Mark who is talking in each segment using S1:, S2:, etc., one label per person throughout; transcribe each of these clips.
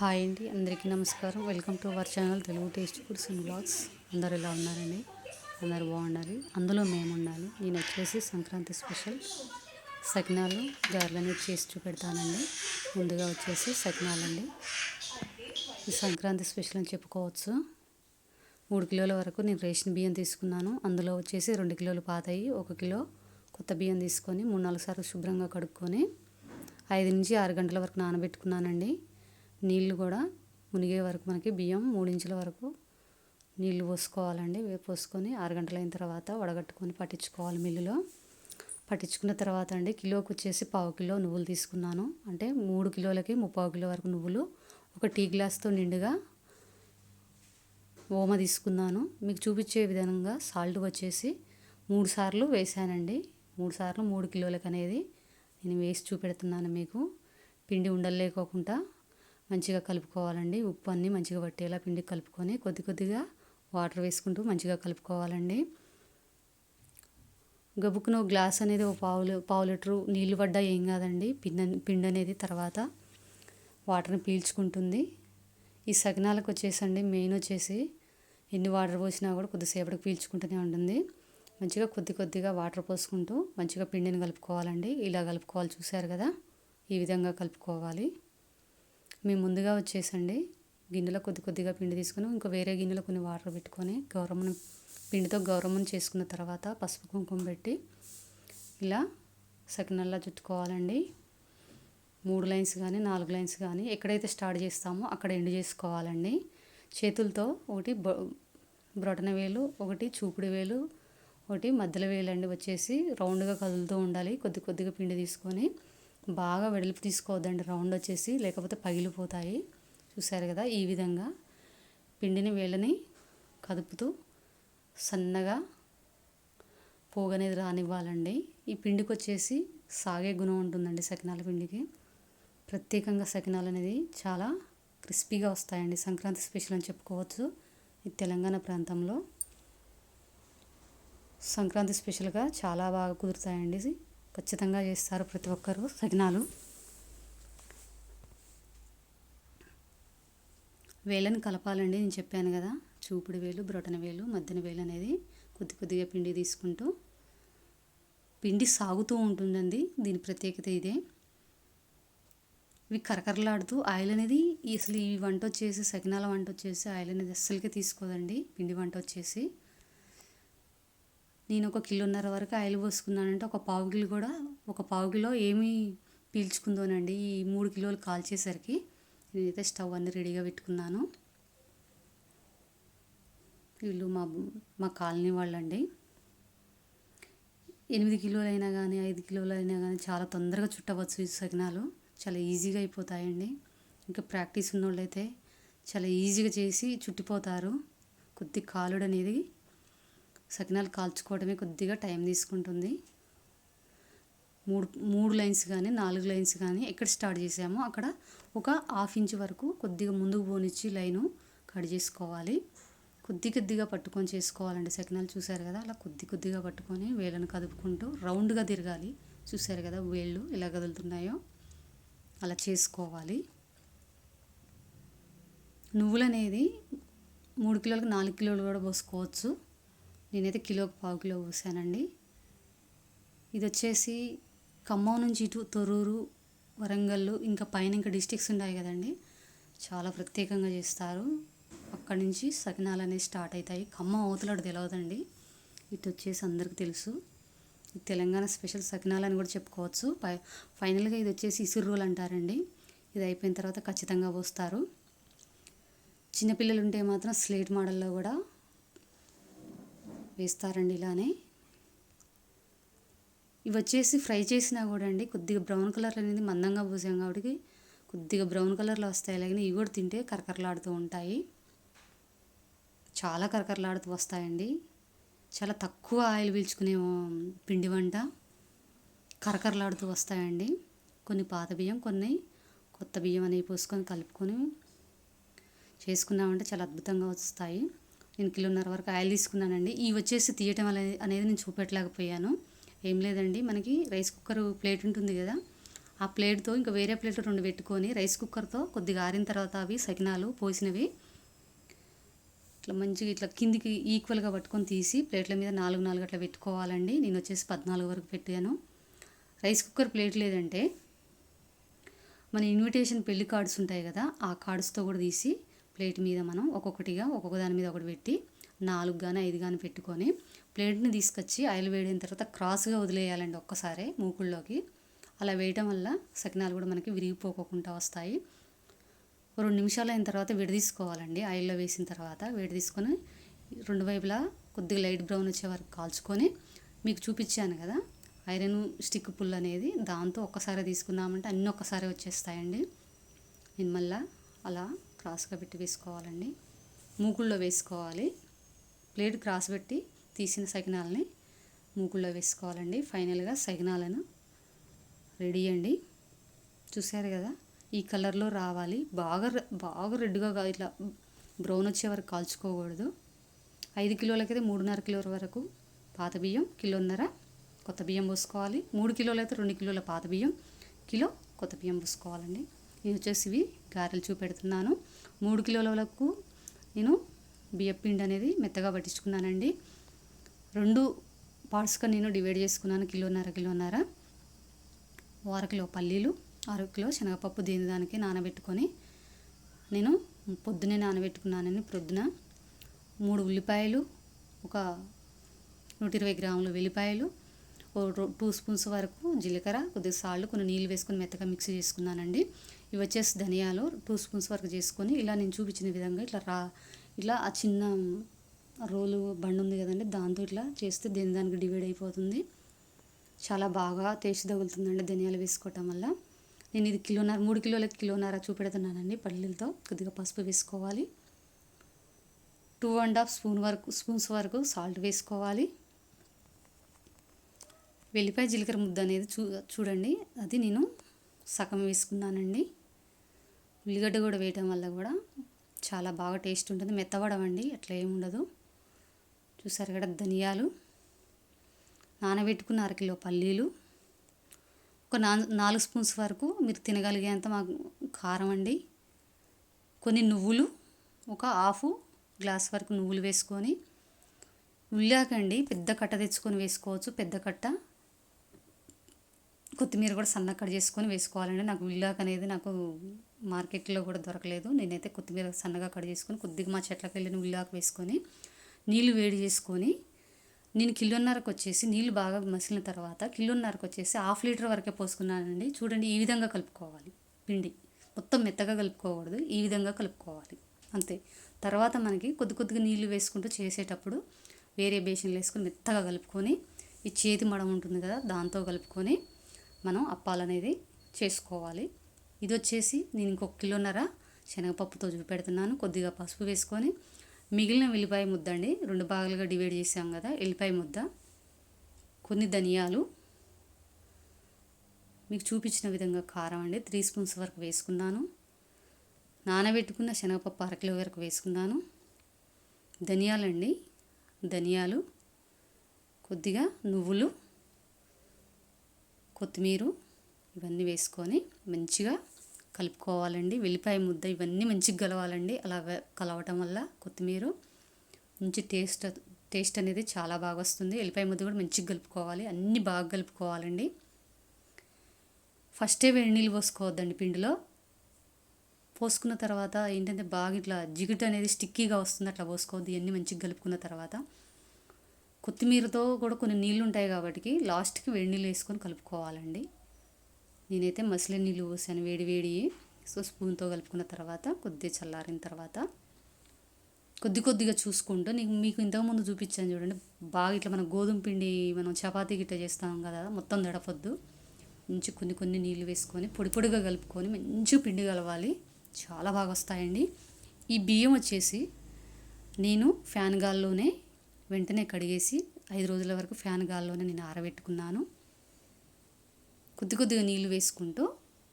S1: Hi అండి. అందరికీ నమస్కారం. Welcome to our channel Telugu taste foods and blogs అందరు ఎలా ఉన్నారండి? అందరు బాగుండాలి అందులో మేము ఉండాలి నేను వచ్చేసి సంక్రాంతి స్పెషల్. సకినాలు గారెలని చేసి చూపెడతానండి. ముందుగా వచ్చేసి సకినాలండి. ఈ సంక్రాంతి స్పెషల్ అని చెప్పుకోవచ్చు. మూడు కిలోల వరకు నేను రేషన్ బియ్యం తీసుకున్నాను. అందులో వచ్చేసి రెండు కిలోలు పాతయి ఒక కిలో కొత్త బియ్యం తీసుకొని మూడు నాలుగు సార్లు శుభ్రంగా కడుక్కొని ఐదు నుంచి ఆరు గంటల వరకు నానబెట్టుకున్నానండి. నీళ్ళు కూడా మునిగే వరకు మనకి బియ్యం మూడించుల వరకు నీళ్ళు పోసుకోవాలండి. పోసుకొని ఆరు తర్వాత వడగట్టుకొని పట్టించుకోవాలి మిల్లులో. పట్టించుకున్న తర్వాత అండి కిలోకి వచ్చేసి పావు కిలో నువ్వులు తీసుకున్నాను. అంటే మూడు కిలోలకి ముప్పావు కిలో వరకు నువ్వులు ఒక టీ గ్లాస్తో నిండుగా ఓమ తీసుకున్నాను. మీకు చూపించే విధంగా సాల్ట్ వచ్చేసి మూడు సార్లు వేసానండి. మూడు సార్లు మూడు కిలోలకు అనేది నేను వేసి చూపెడుతున్నాను మీకు. పిండి ఉండలేకోకుండా మంచిగా కలుపుకోవాలండి. ఉప్పు అన్నీ మంచిగా పట్టేలా పిండి కలుపుకొని కొద్ది కొద్దిగా వాటర్ వేసుకుంటూ మంచిగా కలుపుకోవాలండి. గబుక్కున గ్లాస్ అనేది ఒక పావులు పావు లీటరు నీళ్ళు పడ్డా ఏం కాదండి. పిండి పిండి అనేది తర్వాత వాటర్ని పీల్చుకుంటుంది. ఈ సగనాలకు వచ్చేసండి మెయిన్ వచ్చేసి ఎన్ని వాటర్ పోసినా కూడా కొద్దిసేపటికి పీల్చుకుంటూనే ఉంటుంది. మంచిగా కొద్ది కొద్దిగా వాటర్ పోసుకుంటూ మంచిగా పిండిని కలుపుకోవాలండి. ఇలా కలుపుకోవాలి చూసారు కదా ఈ విధంగా కలుపుకోవాలి. మేము ముందుగా వచ్చేసండి. గిన్నెలో కొద్ది కొద్దిగా పిండి తీసుకుని ఇంకో వేరే గిన్నెలో కొన్ని వాటర్ పెట్టుకొని గౌరమ్మను పిండితో గౌరమ్మను చేసుకున్న తర్వాత పసుపు కుంకుమ పెట్టి ఇలా సకినల్లా చుట్టుకోవాలండి. మూడు లైన్స్ కానీ నాలుగు లైన్స్ కానీ ఎక్కడైతే స్టార్ట్ చేస్తామో అక్కడ ఎండ్ చేసుకోవాలండి. చేతులతో ఒకటి బ్రొటన వేలు ఒకటి చూపుడు వేలు ఒకటి మధ్యలో వేలు అండి వచ్చేసి. రౌండ్గా కదులుతూ ఉండాలి. కొద్ది కొద్దిగా పిండి తీసుకొని బాగా వెడల్పు తీసుకోవద్దండి. రౌండ్ వచ్చేసి లేకపోతే పగిలిపోతాయి. చూసారు కదా ఈ విధంగా పిండిని వేళ్ళని కదుపుతూ సన్నగా పోగనేది రానివ్వాలండి. ఈ పిండికి వచ్చేసి సాగే గుణం ఉంటుందండి సకినాల పిండికి. ప్రత్యేకంగా సకినాలు అనేది చాలా క్రిస్పీగా వస్తాయండి. సంక్రాంతి స్పెషల్ అని చెప్పుకోవచ్చు. ఈ తెలంగాణ ప్రాంతంలో సంక్రాంతి స్పెషల్గా చాలా బాగా కుదురుతాయండి. ఖచ్చితంగా చేస్తారు ప్రతి ఒక్కరు సకినాలు. వేళ్ళని కలపాలండి నేను చెప్పాను కదా. చూపుడు వేలు బ్రొటన వేలు మధ్యన వేలు అనేది కొద్ది కొద్దిగా పిండి తీసుకుంటూ పిండి సాగుతూ ఉంటుందండి. దీని ప్రత్యేకత ఇదే. ఇవి కరకరలాడుతూ ఆయిల్ అనేది అసలు ఈ వంట వచ్చేసి సకినాల వంట వచ్చేసి ఆయిల్ అనేది అస్సలుగా తీసుకోదండి. పిండి వంట వచ్చేసి నేను ఒక కిలోన్నర వరకు ఆయిల్ పోసుకున్నానంటే ఒక పావు కిలో కూడా ఒక పావు కిలో ఏమి పీల్చుకుందోనండి. ఈ మూడు కిలోలు కాల్చేసరికి నేనైతే స్టవ్ అన్ని రెడీగా పెట్టుకున్నాను. వీళ్ళు మా మా కాలనీ వాళ్ళండి. ఎనిమిది కిలోలైనా కానీ ఐదు కిలోలైనా కానీ చాలా తొందరగా చుట్టవచ్చు ఈ సకినాలు. చాలా ఈజీగా అయిపోతాయండి. ఇంకా ప్రాక్టీస్ ఉన్నోళ్ళైతే చాలా ఈజీగా చేసి చుట్టిపోతారు. కొద్ది కాలుడు అనేది సకినాలు కాల్చుకోవడమే కొద్దిగా టైం తీసుకుంటుంది. మూడు మూడు లైన్స్ కానీ నాలుగు లైన్స్ కానీ ఎక్కడ స్టార్ట్ చేసామో అక్కడ ఒక హాఫ్ ఇంచ్ వరకు కొద్దిగా ముందుకు పోనిచ్చి లైను కట్ చేసుకోవాలి. కొద్ది కొద్దిగా పట్టుకొని చేసుకోవాలండి సకినాలు. చూసారు కదా అలా కొద్ది కొద్దిగా పట్టుకొని వేళ్ళను కదుపుకుంటూ రౌండ్గా తిరగాలి. చూసారు కదా వేళ్ళు ఎలా కదులుతున్నాయో. అలా చేసుకోవాలి. నువ్వులు అనేది మూడు కిలోలకు నాలుగు కిలోలు కూడా పోసుకోవచ్చు. నేనైతే కిలోకి పావు కిలో పోసానండి. ఇది వచ్చేసి ఖమ్మం నుంచి ఇటు తొర్రూరు వరంగల్ ఇంకా పైన ఇంకా డిస్టిక్స్ ఉన్నాయి కదండి. చాలా ప్రత్యేకంగా చేస్తారు. అక్కడి నుంచి సకినాలు అనేవి స్టార్ట్ అవుతాయి. ఖమ్మం అవతలడు తెలియదండి ఇటు వచ్చేసి అందరికి తెలుసు. తెలంగాణ స్పెషల్ సకినాలు అని కూడా చెప్పుకోవచ్చు. పై ఫైనల్గా ఇది వచ్చేసి ఇసురు రోల్ అంటారండి. ఇది అయిపోయిన తర్వాత ఖచ్చితంగా పోస్తారు. చిన్నపిల్లలు ఉంటే మాత్రం స్లేట్ మోడల్లో కూడా వేస్తారండి ఇలానే. ఇవి వచ్చేసి ఫ్రై చేసినా కూడా అండి కొద్దిగా బ్రౌన్ కలర్ అనేది మందంగా పూసాం కాబట్టి కొద్దిగా బ్రౌన్ కలర్లో వస్తాయి. అలాగే ఇవి కూడా తింటే కరకరలాడుతూ ఉంటాయి. చాలా కరకరలాడుతూ వస్తాయండి. చాలా తక్కువ ఆయిల్ పీల్చుకునే పిండి వంట కరకరలాడుతూ వస్తాయండి. కొన్ని పాత బియ్యం కొన్ని కొత్త బియ్యం అనేవి పోసుకొని కలుపుకొని చేసుకున్నామంటే చాలా అద్భుతంగా వస్తాయి. నేను కిలోన్నర వరకు ఆయిల్ తీసుకున్నానండి. ఇవి వచ్చేసి తీయటం అనేది అనేది నేను చూపెట్టలేకపోయాను. ఏం లేదండి మనకి రైస్ కుక్కర్ ప్లేట్ ఉంటుంది కదా ఆ ప్లేట్తో ఇంకా వేరే ప్లేట్ రెండు పెట్టుకొని రైస్ కుక్కర్తో కొద్దిగా ఆరిన తర్వాత అవి సకినాలు పోసినవి ఇట్లా మంచిగా ఇట్లా కిందికి ఈక్వల్గా పట్టుకొని తీసి ప్లేట్ల మీద నాలుగు నాలుగు అట్లా పెట్టుకోవాలండి. నేను వచ్చేసి పద్నాలుగు వరకు పెట్టాను. రైస్ కుక్కర్ ప్లేట్ లేదంటే మన ఇన్విటేషన్ పెళ్ళి కార్డ్స్ ఉంటాయి కదా ఆ కార్డ్స్తో కూడా తీసి ప్లేట్ మీద మనం ఒక్కొక్కటిగా ఒక్కొక్క దాని మీద ఒకటి పెట్టి నాలుగు కానీ ఐదు కానీ పెట్టుకొని ప్లేట్ని తీసుకొచ్చి ఆయిల్ వేడిన తర్వాత క్రాస్గా వదిలేయాలండి ఒక్కసారి మూకుల్లోకి అలా వేయటం వల్ల సకినాలు కూడా మనకి విరిగిపోకుండా వస్తాయి. రెండు నిమిషాలు అయిన తర్వాత విడదీసుకోవాలండి ఆయిల్లో వేసిన తర్వాత వేడి తీసుకొని రెండు వైపులా కొద్దిగా లైట్ బ్రౌన్ వచ్చే వరకు కాల్చుకొని మీకు చూపించాను కదా ఐరన్ స్టిక్ పుల్ అనేది దాంతో ఒక్కసారి తీసుకున్నామంటే అన్నీ ఒక్కసారి వచ్చేస్తాయండి. నేను మళ్ళీ అలా క్రాస్గా పెట్టి వేసుకోవాలండి. మూకుల్లో వేసుకోవాలి. ప్లేట్ క్రాస్ పెట్టి తీసిన సకినాలని మూకుల్లో వేసుకోవాలండి. ఫైనల్గా సకినాలను రెడీ అండి. చూసారు కదా ఈ కలర్లో రావాలి. బాగా బాగా రెడ్గా ఇట్లా బ్రౌన్ వచ్చే వరకు కాల్చుకోకూడదు. ఐదు కిలోలకైతే మూడున్నర కిలోల వరకు పాత బియ్యం కిలోన్నర కొత్త బియ్యం పోసుకోవాలి. మూడు కిలోలైతే రెండు కిలోల పాత బియ్యం కిలో కొత్త బియ్యం పోసుకోవాలండి. నేను వచ్చేసి ఇవి గారెలు చూపెడుతున్నాను. మూడు కిలోల వరకు నేను బియ్యపిండి అనేది మెత్తగా పట్టించుకున్నానండి. రెండు పార్ట్స్గా నేను డివైడ్ చేసుకున్నాను కిలోన్నర కిలోన్నర. అర కిలో పల్లీలు అర కిలో శనగపప్పు దీని దానికి నానబెట్టుకొని నేను పొద్దునే నానబెట్టుకున్నానని ప్రొద్దున. మూడు ఉల్లిపాయలు ఒక నూట ఇరవై గ్రాములు వెల్లిపాయలు టూ స్పూన్స్ వరకు జీలకర్ర కొద్దిగా సాల్ట్ కొన్ని నీళ్ళు వేసుకొని మెత్తగా మిక్స్ చేసుకున్నానండి. ఇవి వచ్చేసి ధనియాలు టూ స్పూన్స్ వరకు చేసుకొని ఇలా నేను చూపించిన విధంగా ఇట్లా రా ఇట్లా ఆ చిన్న రోలు బండి ఉంది కదండి దాంతో ఇట్లా చేస్తే దీని దానికి డివైడ్ అయిపోతుంది. చాలా బాగా టేస్ట్ తగులుతుందండి ధనియాలు వేసుకోవటం వల్ల. నేను ఇది కిలోన్నర మూడు కిలోలకి కిలోన్నర చూపెడుతున్నానండి పల్లీలతో కొద్దిగా పసుపు వేసుకోవాలి. టూ అండ్ హాఫ్ స్పూన్ వరకు స్పూన్స్ వరకు సాల్ట్ వేసుకోవాలి. వెల్లిపాయ జీలకర్ర ముద్ద అనేది చూ చూడండి అది నేను సగం వేసుకున్నానండి. ఉల్లిగడ్డ కూడా వేయటం వల్ల కూడా చాలా బాగా టేస్ట్ ఉంటుంది. మెత్తబడవండి అట్లా ఏముండదు చూసారు కదా ధనియాలు. నానబెట్టుకున్న అరకిలో పల్లీలు. ఒక నా నాలుగు స్పూన్స్ వరకు మీరు తినగలిగేంత మాకు కారం అండి. కొన్ని నువ్వులు ఒక హాఫ్ గ్లాస్ వరకు నువ్వులు వేసుకొని ఉల్లాకండి పెద్ద కట్ట తెచ్చుకొని వేసుకోవచ్చు పెద్ద కట్ట. కొత్తిమీర కూడా సన్న కట్ చేసుకొని వేసుకోవాలండి. నాకు ఉల్లాక్ అనేది నాకు మార్కెట్లో కూడా దొరకలేదు. నేనైతే కొత్తిమీర సన్నగా కట్ చేసుకొని కొద్దిగా మా చెట్లకు వెళ్ళిన ఉల్లాకు వేసుకొని నీళ్ళు వేడి చేసుకొని నేను కిలోన్నరకు వచ్చేసి నీళ్ళు బాగా మసిలిన తర్వాత కిలోన్నరకు వచ్చేసి హాఫ్ లీటర్ వరకే పోసుకున్నానండి. చూడండి ఈ విధంగా కలుపుకోవాలి. పిండి మొత్తం మెత్తగా కలుపుకోకూడదు. ఈ విధంగా కలుపుకోవాలి. అంతే. తర్వాత మనకి కొద్ది కొద్దిగా నీళ్ళు వేసుకుంటూ చేసేటప్పుడు వేరే బేషన్లు వేసుకుని మెత్తగా కలుపుకొని ఈ చేతి మడం ఉంటుంది కదా దాంతో కలుపుకొని మనం అప్పాలనేది చేసుకోవాలి. ఇది వచ్చేసి నేను ఇంకొక కిలోన్నర శనగపప్పుతో చూపెడుతున్నాను కొద్దిగా పసుపు వేసుకొని మిగిలిన వెల్లిపాయ ముద్ద అండి రెండు భాగాలుగా డివైడ్ చేసాం కదా ఉల్లిపాయ ముద్ద కొన్ని ధనియాలు. మీకు చూపించిన విధంగా కారం అండి. త్రీ స్పూన్స్ వరకు వేసుకున్నాను. నానబెట్టుకున్న శనగపప్పు అరకిలో వరకు వేసుకున్నాను. ధనియాలండి. ధనియాలు కొద్దిగా నువ్వులు కొత్తిమీర ఇవన్నీ వేసుకొని మంచిగా కలుపుకోవాలండి. వెల్లిపాయ ముద్ద ఇవన్నీ మంచిగా కలవాలండి అలా కలవటం వల్ల కొత్తిమీర మంచి టేస్ట్ టేస్ట్ అనేది చాలా బాగా వస్తుంది. వెల్లిపాయ ముద్ద కూడా మంచిగా కలుపుకోవాలి. అన్నీ బాగా కలుపుకోవాలండి. ఫస్టే వేడి నీళ్ళు పోసుకోవద్దండి పిండిలో. పోసుకున్న తర్వాత ఏంటంటే బాగా ఇట్లా జిగుట అనేది స్టిక్కీగా వస్తుంది. అట్లా పోసుకోవద్దు. ఇవన్నీ మంచిగా కలుపుకున్న తర్వాత కొత్తిమీరతో కూడా కొన్ని నీళ్ళు ఉంటాయి కాబట్టి లాస్ట్కి వేడి నీళ్ళు వేసుకొని కలుపుకోవాలండి. నేనైతే మసిలి నీళ్ళు పోసాను వేడి వేడి. సో స్పూన్తో కలుపుకున్న తర్వాత కొద్దిగా చల్లారిన తర్వాత కొద్ది కొద్దిగా చూసుకుంటూ నీకు మీకు ఇంతకుముందు చూపించాను చూడండి. బాగా ఇట్లా మన గోధుమ పిండి మనం చపాతీ గిట్ట చేస్తాం కదా మొత్తం దడపొద్దు మంచి కొన్ని కొన్ని నీళ్ళు వేసుకొని పొడి పొడిగా కలుపుకొని మంచి పిండి కలవాలి. చాలా బాగా వస్తాయండి. ఈ బియ్యం వచ్చేసి నేను ఫ్యాన్ గాల్లోనే వెంటనే కడిగేసి ఐదు రోజుల వరకు ఫ్యాన్ గాల్లోనే నేను ఆరబెట్టుకున్నాను. కొద్ది కొద్దిగా నీళ్ళు వేసుకుంటూ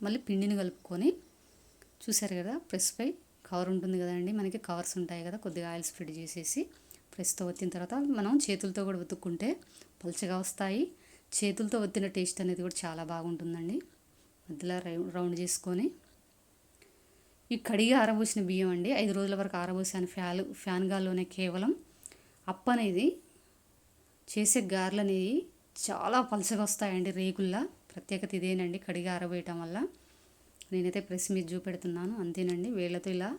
S1: మళ్ళీ పిండిని కలుపుకొని చూసారు కదా ప్రెస్పై కవర్ ఉంటుంది కదండి మనకి కవర్స్ ఉంటాయి కదా కొద్దిగా ఆయిల్ స్ప్రెడ్ చేసేసి ప్రెస్తో ఒత్తిన తర్వాత మనం చేతులతో కూడా ఉతుక్కుంటే పలుచగా వస్తాయి. చేతులతో ఒత్తిన టేస్ట్ అనేది కూడా చాలా బాగుంటుందండి. మధ్యలో రౌండ్ చేసుకొని ఈ కడిగి ఆరబోసిన బియ్యం అండి ఐదు రోజుల వరకు ఆరబోసాను. ఫ్యాన్ ఫ్యాన్ గాల్లోనే కేవలం అప్ప అనేది చేసే గారెలు అనేవి చాలా పలసగా వస్తాయండి రేకుల్లా. ప్రత్యేకత ఇదేనండి కడిగి ఆరబోయటం వల్ల. నేనైతే ప్రెస్ మీద చూపెడుతున్నాను అంతేనండి. వేళ్ళతో ఇలా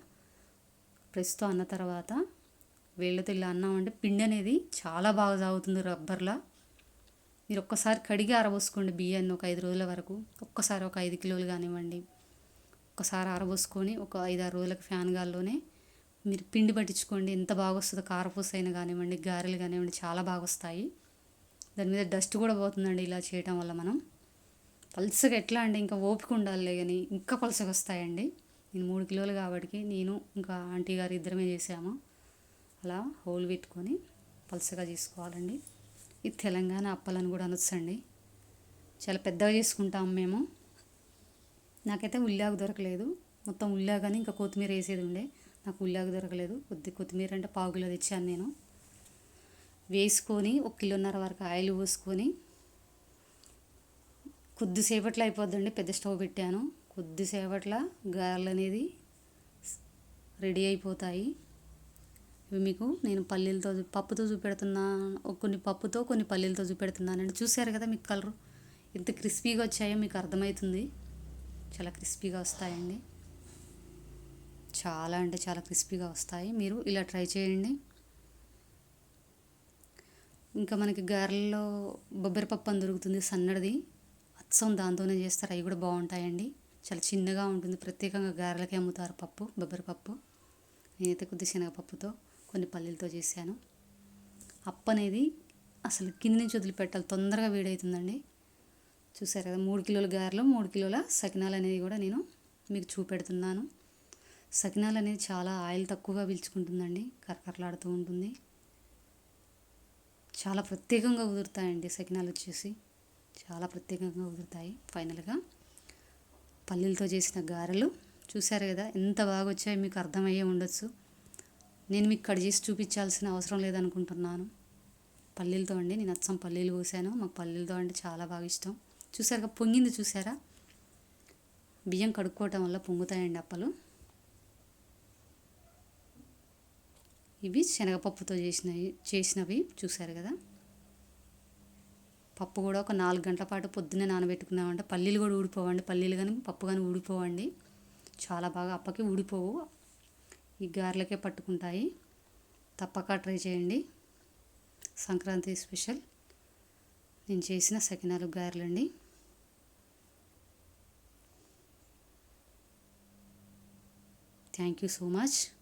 S1: ప్రెస్తో అన్న తర్వాత వేళ్ళతో ఇలా అన్నామంటే పిండి అనేది చాలా బాగా సాగుతుంది రబ్బర్లా. మీరు ఒక్కసారి కడిగి ఆరబోసుకోండి బియ్యాన్ని ఒక ఐదు రోజుల వరకు. ఒక్కసారి ఒక ఐదు కిలోలు కానివ్వండి. ఒక్కసారి ఆరబోసుకొని ఒక ఐదు ఆరు రోజులకు ఫ్యాన్ గాల్లోనే మీరు పిండి పట్టించుకోండి. ఎంత బాగా వస్తుందో కారపూస అయినా కానివ్వండి గారెలు కానివ్వండి చాలా బాగా వస్తాయి దాని మీద డస్ట్ కూడా పోతుందండి ఇలా చేయటం వల్ల మనం. పల్సగా ఎట్లా అంటే ఇంకా ఓపిక ఉండాలి కానీ ఇంకా పలసగా వస్తాయండి. నేను మూడు కిలోలు కాబట్టి నేను ఇంకా ఆంటీ గారు ఇద్దరమే చేసాము. అలా హోల్ పెట్టుకొని పలసగా చేసుకోవాలండి. ఇది తెలంగాణ అప్పలని కూడా అనొచ్చండి. చాలా పెద్దగా చేసుకుంటాము మేము. నాకైతే ఉల్లాగు దొరకలేదు. మొత్తం ఉల్లాగానే ఇంకా కొత్తిమీర వేసేది ఉండే. నాకు ఉల్లాగు దొరకలేదు. కొద్ది కొత్తిమీర అంటే పావు కిలో తెచ్చాను నేను. వేసుకొని ఒక కిలోన్నర వరకు ఆయిల్ పోసుకొని కొద్దిసేపట్లో అయిపోద్దండి పెద్ద స్టవ్ పెట్టాను. కొద్దిసేపట్లో గారెలు అనేది రెడీ అయిపోతాయి. ఇవి మీకు నేను పల్లీలతో పప్పుతో చూపెడుతున్నాను కొన్ని పప్పుతో కొన్ని పల్లీలతో చూపెడుతున్నానండి. చూసారు కదా మీకు కలరు? ఎంత క్రిస్పీగా వచ్చాయో మీకు అర్థమవుతుంది. చాలా క్రిస్పీగా వస్తాయండి. చాలా అంటే చాలా క్రిస్పీగా వస్తాయి. మీరు ఇలా ట్రై చేయండి. ఇంకా మనకి గారెల్లో బొబ్బరిపప్పు అని దొరుకుతుంది సన్నడిది అచ్చం దాంతోనే చేస్తారు. అవి కూడా బాగుంటాయండి. చాలా చిన్నగా ఉంటుంది. ప్రత్యేకంగా గారెలకి అమ్ముతారు పప్పు బొబ్బరి పప్పు. నేనైతే కొద్ది శనగపప్పుతో కొన్ని పల్లీలతో చేశాను. అప్పు అనేది అసలు కింది నుంచి వదిలిపెట్టాలి. తొందరగా వేడవుతుందండి. చూసారు కదా మూడు కిలోల గారెలు మూడు కిలోల సకినాలు అనేది కూడా నేను మీకు చూపెడుతున్నాను. సకినాలు అనేది చాలా ఆయిల్ తక్కువగా పీల్చుకుంటుందండి. కరకరలాడుతూ ఉంటుంది. చాలా ప్రత్యేకంగా కుదురుతాయండి సకినాలు వచ్చేసి. చాలా ప్రత్యేకంగా కుదురుతాయి ఫైనల్గా. పల్లీలతో చేసిన గారెలు చూశారు కదా ఎంత బాగా వచ్చాయో మీకు అర్థమయ్యే ఉండొచ్చు. నేను మీకు కట్ చేసి చూపించాల్సిన అవసరం లేదనుకుంటున్నాను. పల్లీలతో అండి నేను అచ్చం పల్లీలు పోసాను మాకు పల్లీలతో అంటే చాలా బాగా ఇష్టం. చూసారుగా పొంగింది చూసారా? బియ్యం కడుక్కోవటం వల్ల పొంగుతాయండి అప్పలు. ఇవి శనగపప్పుతో చేసినవి చేసినవి చూసారు కదా. పప్పు కూడా ఒక నాలుగు గంటల పాటు పొద్దున్నే నానబెట్టుకున్నామంటే పల్లీలు కూడా ఊడిపోవండి. పల్లీలు కానీ పప్పు కానీ ఊడిపోవండి. చాలా బాగా అప్పకి ఊడిపోవు. ఈ గారెలకే పట్టుకుంటాయి. తప్పక ట్రై చేయండి. సంక్రాంతి స్పెషల్. నేను చేసిన సకినాలు గారెలండి. Thank you so much.